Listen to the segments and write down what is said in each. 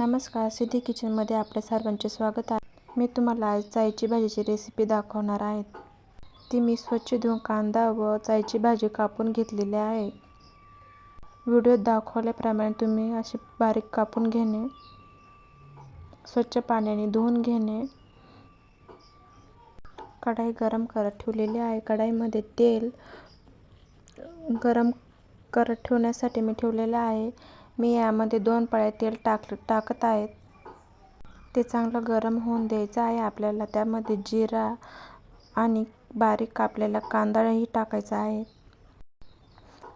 नमस्कार सिद्धी किचनमध्ये आपल्या सर्वांचे स्वागत आहे. मी तुम्हाला आज चायची भाजीची रेसिपी दाखवणार आहे. ती मी स्वच्छ धुवून कांदा व चायची भाजी कापून घेतलेली आहे. व्हिडिओत दाखवल्याप्रमाणे तुम्ही अशी बारीक कापून घेणे स्वच्छ पाण्याने धुवून घेणे कढाई गरम करत ठेवलेली आहे. कढाईमध्ये तेल गरम करत ठेवण्यासाठी मी ठेवलेलं आहे. मी यामध्ये दोन पळ्या तेल टाक टाकत आहेत. ते चांगलं गरम होऊन द्यायचं आहे आपल्याला. त्यामध्ये जिरा आणि बारीक कापलेला कांदाही टाकायचा आहे.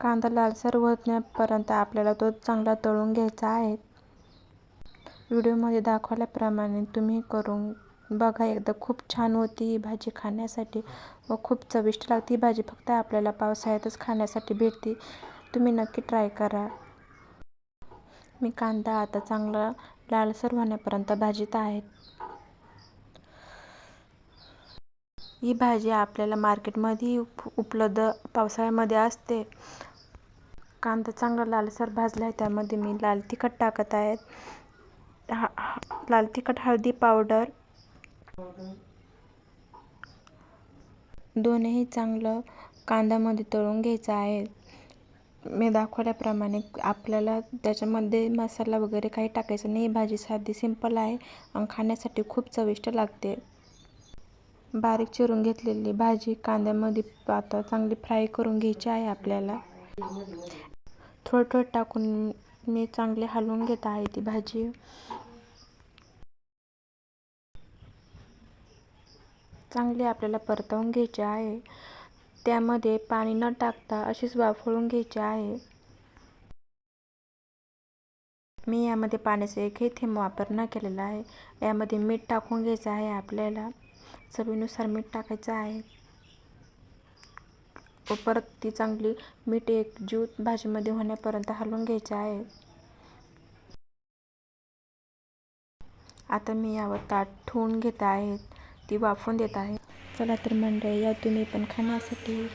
कांदा लालसर होण्यापर्यंत आपल्याला तो चांगला तळून घ्यायचा आहे. व्हिडिओमध्ये दाखवल्याप्रमाणे तुम्ही करून बघा. एकदा खूप छान होती ही भाजी खाण्यासाठी व खूप चविष्ट लागते ही भाजी. फक्त आपल्याला पावसाळ्यातच खाण्यासाठी भेटते. तुम्ही नक्की ट्राय करा. मी कांदा आता चांगला लालसर होण्यापर्यंत भाजीत आहे. ही भाजी आपल्याला मार्केटमध्येही उप उपलब्ध पावसाळ्यामध्ये असते. कांदा चांगला लालसर भाजला आहे त्यामध्ये मी लाल तिखट टाकत आहेत हा लाल तिखट हळदी पावडर. दोन्ही चांगलं कांद्यामध्ये तळून घ्यायचं आहे. मी दाखवल्याप्रमाणे आपल्याला त्याच्यामध्ये मसाला वगैरे काही टाकायचं नाही. भाजी साधी सिंपल आहे आणि खाण्यासाठी खूप चविष्ट लागते. बारीक चिरून घेतलेली भाजी कांद्यामध्ये आता चांगली फ्राय करून घ्यायची आहे आपल्याला. थोडं थोडं टाकून मी चांगले हलवून घेत आहे ती भाजी. चांगली आपल्याला परतवून घ्यायची आहे. त्यामध्ये पाणी न टाकता अशीच वाफळून घ्यायची आहे. मी यामध्ये पाण्याचा एकही थेंब वापर न केलेला आहे. यामध्ये मीठ टाकून घ्यायचं आहे आपल्याला. चवीनुसार मीठ टाकायचं आहे. व परत ती चांगली मीठ एक जीव भाजीमध्ये होण्यापर्यंत हलवून घ्यायचं आहे. आता मी यावर ताट ठेवून घेत आहे. ती वाफवून देत आहे. चला तर मंडळी या तुम्ही पण खाण्यासाठी